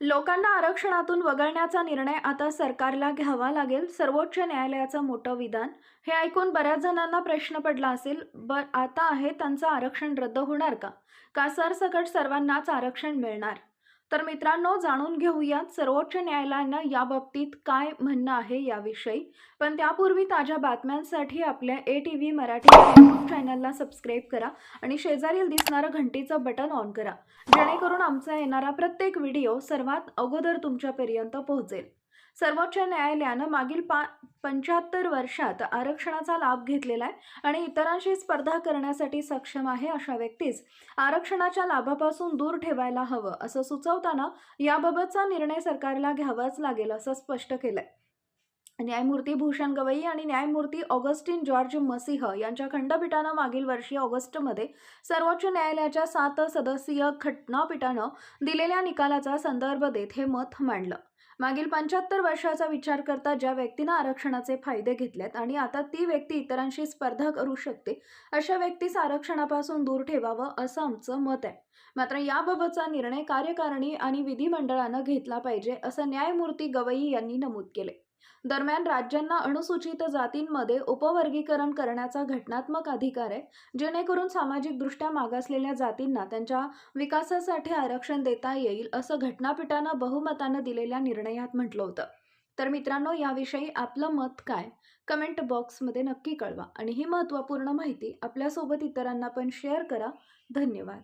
लोकांना आरक्षणातून वगळण्याचा निर्णय आता सरकारला घ्यावा लागेल. सर्वोच्च न्यायालयाचं मोठं विधान. हे ऐकून बऱ्याच जणांना प्रश्न पडला असेल बर आता आहे त्यांचं आरक्षण रद्द होणार का? का सरसकट सर्वांनाच आरक्षण मिळणार. तर मित्रांनो जाणून घेऊयात सर्वोच्च न्यायालयानं याबाबतीत काय म्हणणं आहे याविषयी. पण त्यापूर्वी ताज्या बातम्यांसाठी आपल्या A T V Marathi YouTube चॅनलला सबस्क्राईब करा आणि शेजारील दिसणारं घंटीचं बटन ऑन करा. जेणेकरून आमचा येणारा प्रत्येक व्हिडिओ सर्वात अगोदर तुमच्यापर्यंत पोहोचेल. सर्वोच्च न्यायालयानं मागील पा पंच्याहत्तर वर्षात आरक्षणाचा लाभ घेतलेला आहे आणि इतरांशी स्पर्धा करण्यासाठी सक्षम आहे अशा व्यक्तीस आरक्षणाच्या लाभापासून दूर ठेवायला हवं असं सुचवताना याबाबतचा निर्णय सरकारला घ्यावाच लागेल असं स्पष्ट केलंय. न्यायमूर्ती भूषण गवई आणि न्यायमूर्ती ऑगस्टिन जॉर्ज मसिह यांच्या खंडपीठानं मागील वर्षी ऑगस्टमध्ये सर्वोच्च न्यायालयाच्या सात सदस्यीय घटनापीठानं दिलेल्या निकालाचा संदर्भ देत हे मत मांडलं. मागील पंच्याहत्तर वर्षाचा विचार करता ज्या व्यक्तीनं आरक्षणाचे फायदे घेतलेत आणि आता ती व्यक्ती इतरांशी स्पर्धा करू शकते अशा व्यक्तीस आरक्षणापासून दूर ठेवावं असं आमचं मत आहे. मात्र याबाबतचा निर्णय कार्यकारिणी आणि विधिमंडळानं घेतला पाहिजे असं न्यायमूर्ती गवई यांनी नमूद केले दरम्यान राज्यांना अनुसूचित जातींमध्ये उपवर्गीकरण करण्याचा घटनात्मक अधिकार आहे जेणेकरून सामाजिकदृष्ट्या मागासलेल्या जातींना त्यांच्या विकासासाठी आरक्षण देता येईल असं घटनापीठानं बहुमतानं दिलेल्या निर्णयात म्हटलं होतं. तर मित्रांनो याविषयी आपलं मत काय? कमेंट बॉक्समध्ये नक्की कळवा आणि ही महत्त्वपूर्ण माहिती आपल्यासोबत इतरांना पण शेअर करा. धन्यवाद.